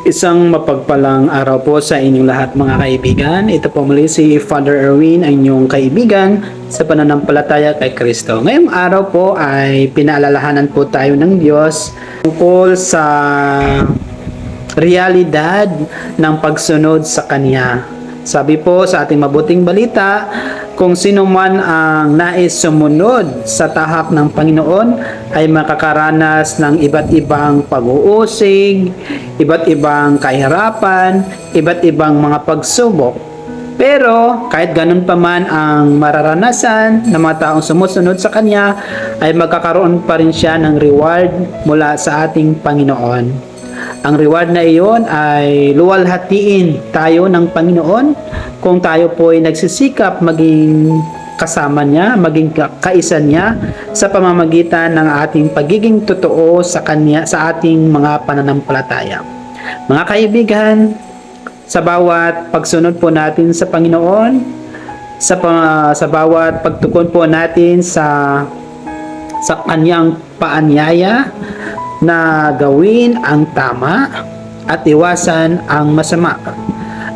Isang mapagpalang araw po sa inyong lahat mga kaibigan. Ito po muli si Father Erwin, ang inyong kaibigan sa pananampalataya kay Kristo. Ngayong araw po ay pinaalalahanan po tayo ng Diyos tungkol sa realidad ng pagsunod sa Kanya. Sabi po sa ating mabuting balita, kung sino man ang nais sumunod sa tahak ng Panginoon ay makakaranas ng iba't ibang pag-uusig, iba't ibang kahirapan, iba't ibang mga pagsubok. Pero kahit ganun pa man ang mararanasan ng mga taong sumusunod sa Kanya, ay magkakaroon pa rin siya ng reward mula sa ating Panginoon. Ang reward na iyon ay luwalhatiin tayo ng Panginoon kung tayo po ay nagsisikap maging kasama niya, maging ka- kaisa niya sa pamamagitan ng ating pagiging totoo sa kanya sa ating mga pananampalataya. Mga kaibigan, sa bawat pagsunod po natin sa Panginoon, sa pa- sa bawat pagtukon po natin sa sa kanyang paanyaya na gawin ang tama at iwasan ang masama.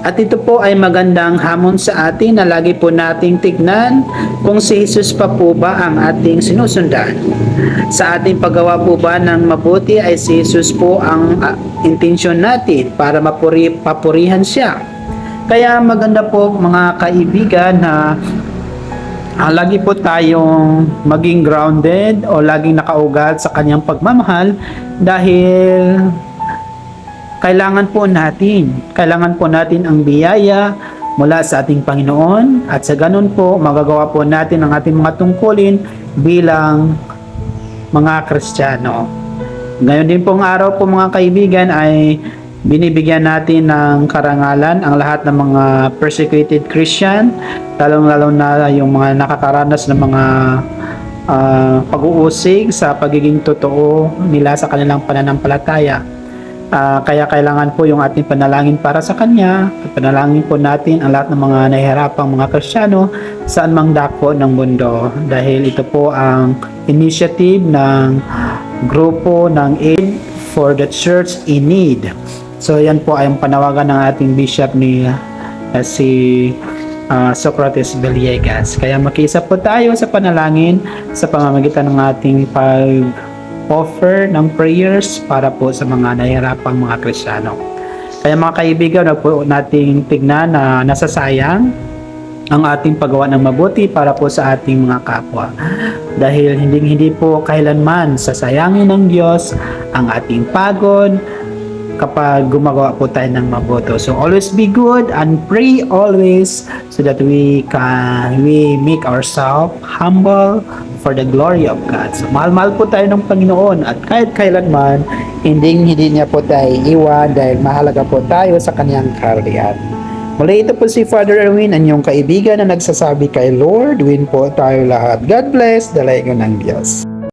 At ito po ay magandang hamon sa atin na lagi po nating tignan kung si Jesus pa po ba ang ating sinusundan. Sa ating paggawa po ba ng mabuti ay si Jesus po ang ah, intensyon natin para mapuri, papurihan siya. Kaya maganda po mga kaibigan na Ah, lagi po tayong maging grounded o laging nakaugat sa kanyang pagmamahal dahil kailangan po natin, kailangan po natin ang biyaya mula sa ating Panginoon at sa ganun po magagawa po natin ang ating mga tungkulin bilang mga Kristiyano. Ngayon din pong araw po mga kaibigan ay binibigyan natin ng karangalan ang lahat ng mga persecuted Christian, lalong-lalo na yung mga nakakaranas ng mga ah, pag-uusig sa pagiging totoo nila sa kanilang pananampalataya. Ah, kaya kailangan po yung ating panalangin para sa Kanya at panalangin po natin ang lahat ng mga nahihirapang mga Kristiyano saan mang dako ng mundo dahil ito po ang initiative ng grupo ng Aid for the Church in Need. So yan po ay ang panawagan ng ating bishop ni uh, si uh, Socrates Villegas. Kaya makiisa po tayo sa panalangin sa pamamagitan ng ating pag offer ng prayers para po sa mga nahihirapang mga Kristiyano. Kaya mga kaibigan, wag po nating tignan na nasasayang ang ating paggawa ng mabuti para po sa ating mga kapwa. Dahil hindi hindi po kailanman sasayangin ng Diyos ang ating pagod kapag gumagawa po tayo ng mabuto. So always be good and pray always so that we can we make ourselves humble for the glory of God. So mahal-mahal po tayo ng Panginoon at kahit kailanman hindi hindi niya po tayo iwan dahil mahalaga po tayo sa kanyang kaharian. Muli ito po si Father Erwin, ang iyong kaibigan na nagsasabi kay Lord, win po tayo lahat. God bless, dalayan ng Diyos.